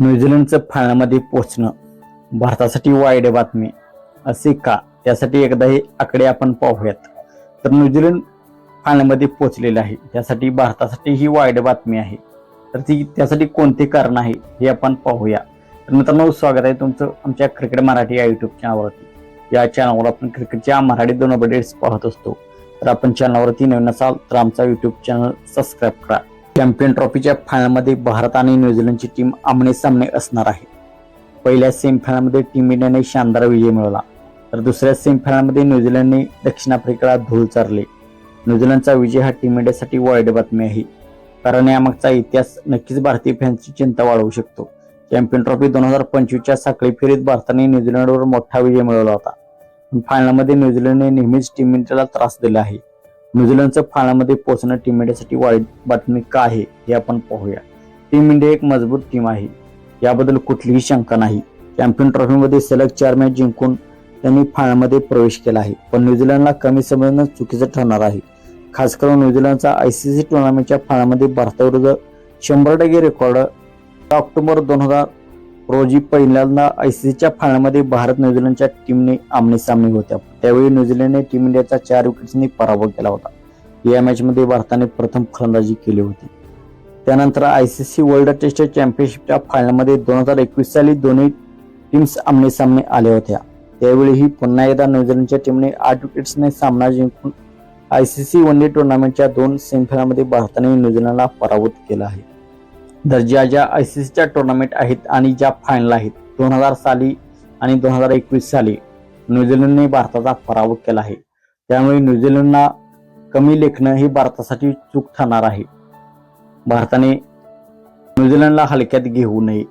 न्यूझीलंडचं फायनलमध्ये पोहोचणं भारतासाठी वाईट बातमी असे का? त्यासाठी एकदा हे आकडे आपण पाहूयात. तर न्यूझीलंड फायनलमध्ये पोहोचलेलं आहे. त्यासाठी भारतासाठी ही वाईट बातमी आहे. तर ती त्यासाठी कोणते कारण आहे हे आपण पाहूया. तर मित्रांनो स्वागत आहे तुमचं आमच्या क्रिकेट मराठी या युट्यूब चॅनलवरती या चॅनलवर आपण क्रिकेटच्या मराठी दोन अपडेट्स पाहत असतो. तर आपण चॅनलवरती नवीन असाल तर आमचा युट्यूब चॅनल सबस्क्राईब करा. चॅम्पियन ट्रॉफीच्या फायनलमध्ये भारत आणि न्यूझीलंडची टीम आमने सामने असणार आहे. पहिल्या सेमीफायनलमध्ये टीम इंडियाने शानदार विजय मिळवला. तर दुसऱ्या सेमीफायनलमध्ये न्यूझीलंडने दक्षिण आफ्रिकेला धूळ चारले. न्यूझीलंडचा विजय हा टीम इंडियासाठी वाईट बातमी आहे. कारण यामागचा इतिहास नक्कीच भारतीय फॅन्सची चिंता वाढवू शकतो. चॅम्पियन ट्रॉफी दोन हजार पंचवीसच्या साखळी फेरीत भारताने न्यूझीलंडवर मोठा विजय मिळवला होता. पण फायनलमध्ये न्यूझीलंडने नेहमीच टीम इंडियाला त्रास दिला आहे. न्यूझीलंडचं फायनलमध्ये पोहोचणं टीम इंडियासाठी वाईट बातमी का आहे हे आपण पाहूया. टीम इंडिया एक मजबूत टीम आहे. याबद्दल कुठलीही शंका नाही. चॅम्पियन ट्रॉफीमध्ये सलग चार मॅच जिंकून त्यांनी फायनलमध्ये प्रवेश केला आहे. पण न्यूझीलंडला कमी समजणं चुकीचं ठरणार आहे. खास करून न्यूझीलंडचा आयसीसी टुर्नामेंटच्या फायनलमध्ये भारताविरुद्ध शंभर टक्के रेकॉर्ड ऑक्टोबर दोन हजार रोजी पहिल्यांदा आयसीसीच्या फायनलमध्ये भारत न्यूझीलंडच्या टीमने आमने सामने होत्या त्यावेळी न्यूझीलंडने टीम इंडियाचा चार विकेट्सनी पराभव केला होता. या मॅचमध्ये भारताने प्रथम फलंदाजी केली होती. त्यानंतर I C C world test चॅम्पियनशिपच्या फायनलमध्ये दोन हजार एकवीस साली दोन्ही टीम्स आमने सामने आल्या होत्या. त्यावेळीही पुन्हा एकदा न्यूझीलंडच्या टीमने आठ विकेट्सने सामना जिंकून I C C one day टुर्नामेंटच्या दोन सेमीफायनलमध्ये भारताने न्यूझीलंडला पराभूत केला आहे. दर्जा ज्या आय सी सीच्या टुर्नामेंट आहेत आणि ज्या फायनल आहेत दोन हजार साली आणि दोन हजार एकवीस साली न्यूझीलंडने भारताचा पराभव केला आहे. त्यामुळे न्यूझीलंडला कमी लेखणं ही भारतासाठी चूक ठरणार आहे. भारताने न्यूझीलंडला हलक्यात घेऊ नये.